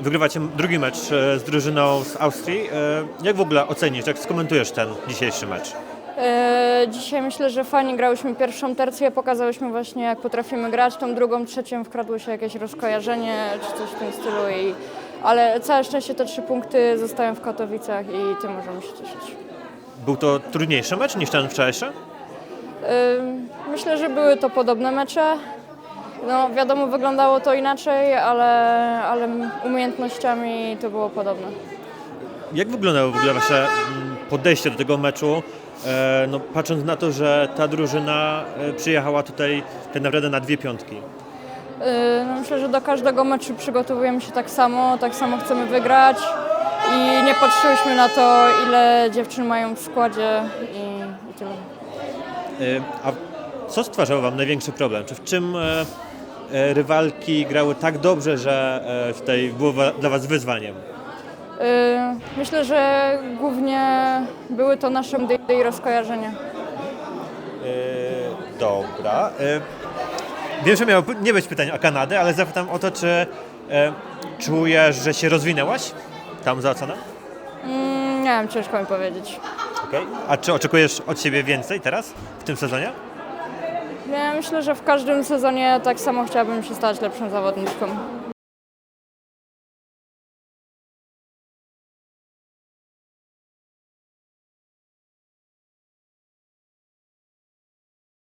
Wygrywacie drugi mecz e, z drużyną z Austrii. E, Jak w ogóle ocenisz, jak skomentujesz ten dzisiejszy mecz? E, Dzisiaj myślę, że fajnie grałyśmy pierwszą tercję, pokazałyśmy właśnie jak potrafimy grać, tą drugą, trzecią wkradło się jakieś rozkojarzenie czy coś w tym stylu, i, ale całe szczęście te trzy punkty zostają w Katowicach i tym możemy się cieszyć. Był to trudniejszy mecz niż ten wczorajszy? Myślę, że były to podobne mecze. No wiadomo, wyglądało to inaczej, ale, ale umiejętnościami to było podobne. Jak wyglądało w ogóle wasze mm, podejście do tego meczu? E, No, patrząc na to, że ta drużyna e, przyjechała tutaj tak naprawdę na dwie piątki. Yy, no Myślę, że do każdego meczu przygotowujemy się tak samo, tak samo chcemy wygrać i nie patrzyłyśmy na to, ile dziewczyn mają w składzie i, i tyle. E, A co stwarzało wam największy problem? Czy w czym rywalki grały tak dobrze, że e, tutaj było dla was wyzwaniem? Yy, Myślę, że głównie były to nasze mdy i rozkojarzenia. E, Dobra. E, Wiem, że miało nie być pytań o Kanadę, ale zapytam o to, czy e, czujesz, że się rozwinęłaś tam za ocenę? Mm, Nie wiem, ciężko mi powiedzieć. Okej. A czy oczekujesz od siebie więcej teraz, w tym sezonie? Ja myślę, że w każdym sezonie tak samo chciałabym się stać lepszą zawodniczką.